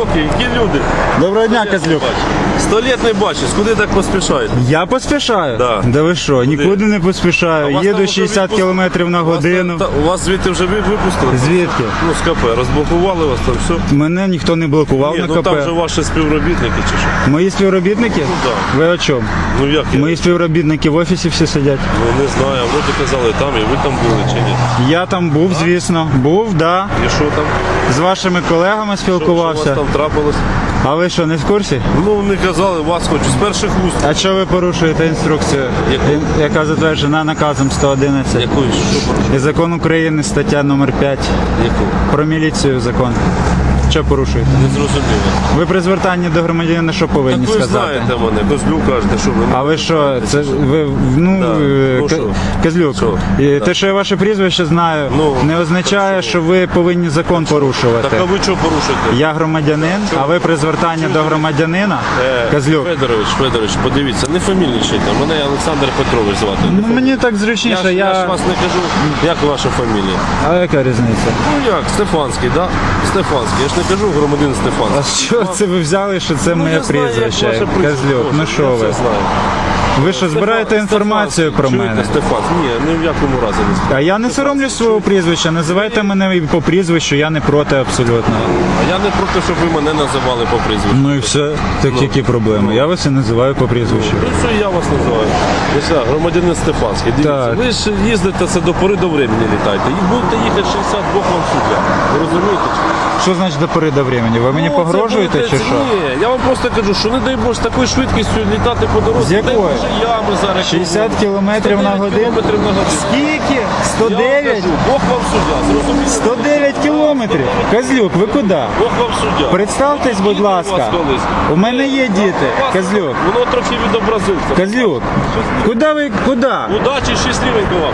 Які люди? Доброго дня, Козлюк. Сто літ не бачиш, куди так поспішаєте? Я поспішаю? Да. Да ви що, нікуди не поспішаю. Їду 60 відпуск- км на годину. У вас звідти вже випустили? Звідки? Ну, з КП, розблокували вас там все. Мене ніхто не блокував Ні, на ну КП. там вже ваші співробітники чи що? Мої співробітники? да. Ви о чому? Ну як я? Мої співробітники в офісі всі сидять. Ну не знаю, а вроді казали там, і ви там були чи ні? Я там був, звісно. Був, да. І що там? З вашими колегами Що, що трапилось? А ви що, не в курсі? Ну не казали, вас хочу з перших уст. А що ви порушуєте інструкцію, Яку? яка затверджена наказом 111? Яку? Що? І закон України, стаття номер 5 Яку? про міліцію закон. Що порушуєте? Не зрозуміло. Ви при звертанні до громадянина що повинні Так ви сказати? знаєте мене, Козлюк кажете, що ви А ви що, це ви ну, Да. е, Ну, Козлюк, Що? Да. те, що я ваше прізвище знаю, Ну, не означає, так що? що ви повинні закон порушувати. Так а ви що порушуєте? Я громадянин, а ви при звертанні до громадянина, Е, Козлюк. Федорович, Федорович, подивіться, не фамільничайте. Мене Олександр Петрович звати. Ну, мені так зручніше, ж, я... я. ж вас не кажу, як ваша фамілія. А яка різниця? Ну як, Стефанський, да? Стефанський. Я ж не кажу громадянин А Стефанський. що це ви взяли, що це Ну, моє я знаю, як прізвище? ваше прізвище. Козлюк, ну що Я ви? все знаю. Ви що збираєте Стефан- інформацію про Стефанський. мене? Чуєте, Стефанський? Ні, ні в якому разі не. А я не соромлюсь свого прізвища, називайте мене і по прізвищу, я не проти абсолютно. А я не проти, щоб ви мене називали по прізвищу. Ну і все, так які проблеми? Я вас і називаю по прізвищу. Ну що я вас називаю? Що, громадянин Стефанський. Дивіться, Так. ви ж їздите це до пори до времени літаєте. І будете їхати 60 бок вам суддя. Ви розумієте? Що значить до пори до времени? Ви мені Ну, погрожуєте це чи будете- що? Ні, я вам просто кажу, що не дай Боже з такою швидкістю літати по дорозі. З не дай якою? Боже, ями зараз. 60 кілометрів на 109 годину? кілометрів на годину. Скільки? Я вам 109? кажу, Бог вам суддя, зрозуміло? 109 кілометрів. Козлюк, ви куди? Бог вам суддя. Представтесь, будь Діти у вас ласка. колись. У мене є діти. У вас Козлюк. Воно трохи відобразиться. Козлюк. Куди ви? Куди? Удачі, щасливенько вам.